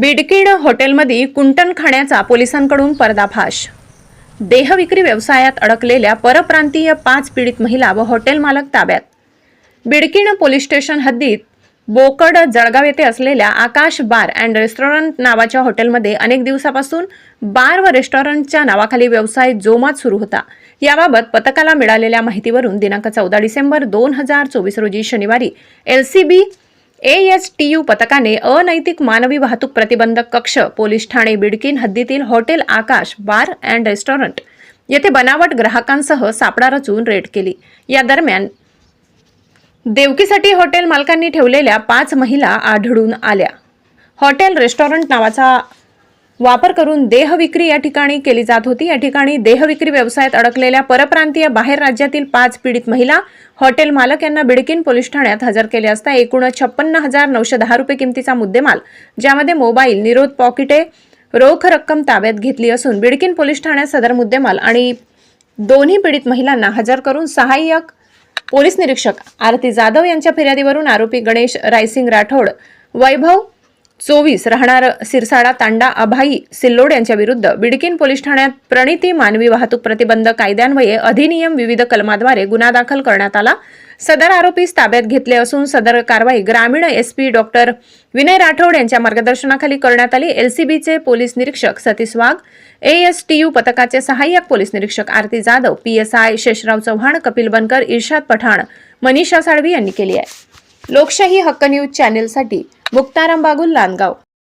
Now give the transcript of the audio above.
बिडकीड हॉटेलमध्ये कुंटण खाण्याचा पोलिसांकडून पर्दाफाश. देहविक्री व्यवसायात अडकलेल्या परप्रांतीय पाच पीडित महिला व हॉटेल मालक ताब्यात. बिडकीण पोलीस स्टेशन हद्दीत बोकड जळगाव येथे असलेल्या आकाश बार अँड रेस्टॉरंट नावाच्या हॉटेलमध्ये अनेक दिवसापासून बार व रेस्टॉरंटच्या नावाखाली व्यवसाय जोमात सुरू होता. याबाबत पथकाला मिळालेल्या माहितीवरून दिनांक चौदा डिसेंबर दोन हजार चोवीस रोजी शनिवारी एल सी बी एएसटीयू पथकाने अनैतिक मानवी वाहतूक प्रतिबंधक कक्ष पोलीस ठाणे बिडकीन हद्दीतील hotel Akash bar and restaurant येथे बनावट ग्राहकांसह सापळा रचून रेड केली. या दरम्यान देवकीसाठी हॉटेल मालकांनी ठेवलेल्या पाच महिला आढळून आल्या. हॉटेल रेस्टॉरंट नावाचा वापर करून देहविक्री या ठिकाणी केली जात होती. या ठिकाणी देहविक्री व्यवसायात अडकलेल्या परप्रांतीय बाहेर राज्यातील पाच पीडित महिला हॉटेल मालक यांना बिडकीन पोलीस ठाण्यात हजर केले असता एकूण छप्पन्न हजार नऊशे दहा रुपये किमतीचा मुद्देमाल ज्यामध्ये मोबाईल निरोध पॉकिटे रोख रक्कम ताब्यात घेतली असून बिडकीन पोलीस ठाण्यात सदर मुद्देमाल आणि दोन्ही पीडित महिलांना हजर करून सहाय्यक पोलीस निरीक्षक आरती जाधव यांच्या फिर्यादीवरून आरोपी गणेश रायसिंग राठोड वैभव चोवीस राहणार सिरसाडा तांडा अभाई सिल्लोड यांच्या विरुद्ध बिडकीन पोलीस ठाण्यात प्रणिती मानवी वाहतूक प्रतिबंध कायद्यान्वये अधिनियम विविध कलमाद्वारे गुन्हा दाखल करण्यात आला. सदर आरोपीस ताब्यात घेतले असून सदर कारवाई ग्रामीण एसपी डॉक्टर विनय राठोड यांच्या मार्गदर्शनाखाली करण्यात आली. एलसीबीचे पोलीस निरीक्षक सतीश वाघ एएसटीयू पथकाचे सहाय्यक पोलीस निरीक्षक आरती जाधव पीएसआय शेषराव चव्हाण कपिल बनकर इर्शाद पठाण मनीषा साळवी यांनी केली आहे. लोकशाही हक्क न्यूज चॅनेलसाठी मुक्ताराम बागुल लांदगाव